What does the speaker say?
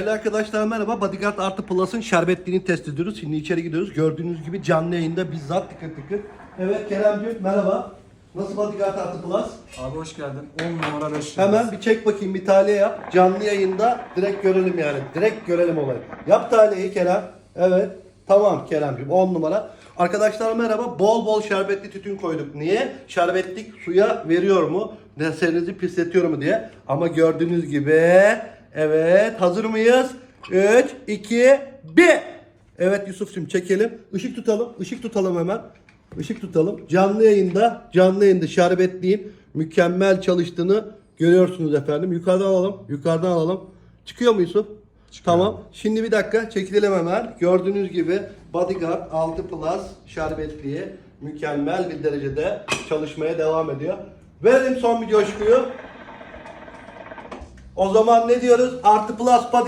Değerli arkadaşlar merhaba. Bodyguard Artı Plus'ın şerbetliğini test ediyoruz. Şimdi içeri gidiyoruz. Gördüğünüz gibi canlı yayında bizzat tıkır tıkır. Evet Keremciğim merhaba. Nasıl Bodyguard Artı Plus? Abi hoş geldin. 10 numara 5 Hemen bir çek bakayım bir taliye yap. Canlı yayında direkt görelim yani. Direkt görelim olayı. Yap taliyeyi Kerem. Evet. Tamam Keremciğim 10 numara. Arkadaşlar merhaba. Bol bol şerbetli tütün koyduk. Niye? Şerbetlik suya veriyor mu? Derslerinizi pisletiyor mu diye. Ama gördüğünüz gibi evet hazır mıyız? 3, 2, 1. Evet Yusuf'cum çekelim. Işık tutalım. Işık tutalım hemen. Işık tutalım. Canlı yayında, canlı yayında şerbetliğin mükemmel çalıştığını görüyorsunuz efendim. Yukarıdan alalım. Yukarıdan alalım. Çıkıyor mu Yusuf? Tamam. Şimdi bir dakika çekilelim hemen. Gördüğünüz gibi Bodyguard 6 Plus şerbetliği mükemmel bir derecede çalışmaya devam ediyor. Verelim son bir coşkuyu. O zaman ne diyoruz? Artı Plus Bodyguard